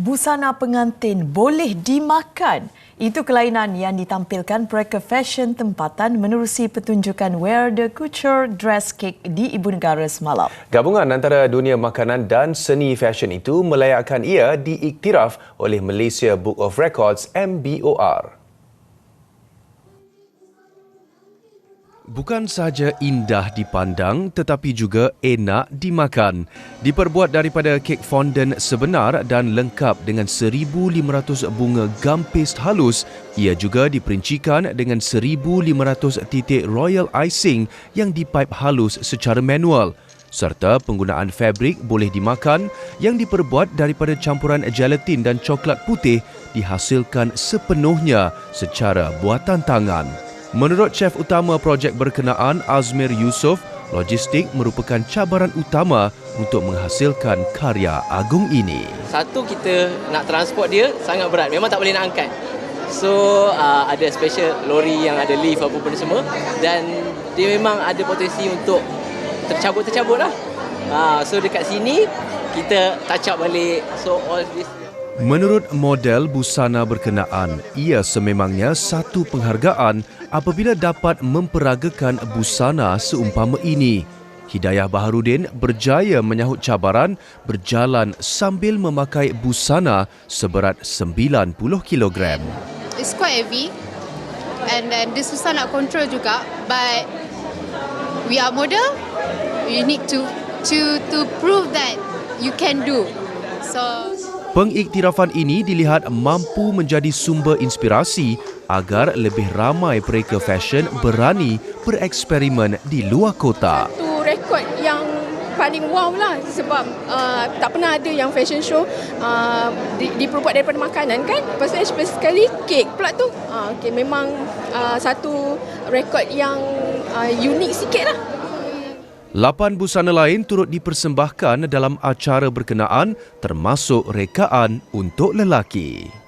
busana pengantin boleh dimakan. Itu kelainan yang ditampilkan mereka fashion tempatan menerusi pertunjukan Wear the Couture Dress Cake di Ibu Negara semalam. Gabungan antara dunia makanan dan seni fashion itu melayakkan ia diiktiraf oleh Malaysia Book of Records MBOR. Bukan sahaja indah dipandang tetapi juga enak dimakan. Diperbuat daripada kek fondant sebenar dan lengkap dengan 1500 bunga gum paste halus, ia juga diperincikan dengan 1500 titik royal icing yang dipipe halus secara manual serta penggunaan fabrik boleh dimakan yang diperbuat daripada campuran gelatin dan coklat putih dihasilkan sepenuhnya secara buatan tangan. Menurut chef utama projek berkenaan Azmir Yusof, logistik merupakan cabaran utama untuk menghasilkan karya agung ini. Satu kita nak transport dia sangat berat, memang tak boleh nak angkat. So uh, ada special lori yang ada lift apa pun semua dan dia memang ada potensi untuk tercabut-tercabut lah. Uh, so dekat sini kita touch up balik so all this Menurut model busana berkenaan, ia sememangnya satu penghargaan apabila dapat memperagakan busana seumpama ini. Hidayah Baharudin berjaya menyahut cabaran berjalan sambil memakai busana seberat 90 kg. It's quite heavy and then this susah nak control juga but we are model you need to to to prove that you can do so Pengiktirafan ini dilihat mampu menjadi sumber inspirasi agar lebih ramai pereka fashion berani bereksperimen di luar kota. Itu rekod yang paling wow lah sebab uh, tak pernah ada yang fashion show uh, di, diperbuat daripada makanan kan. Pasal sekali kek pula tu. Uh, okay, memang uh, satu rekod yang uh, unik sikit lah. Lapan busana lain turut dipersembahkan dalam acara berkenaan termasuk rekaan untuk lelaki.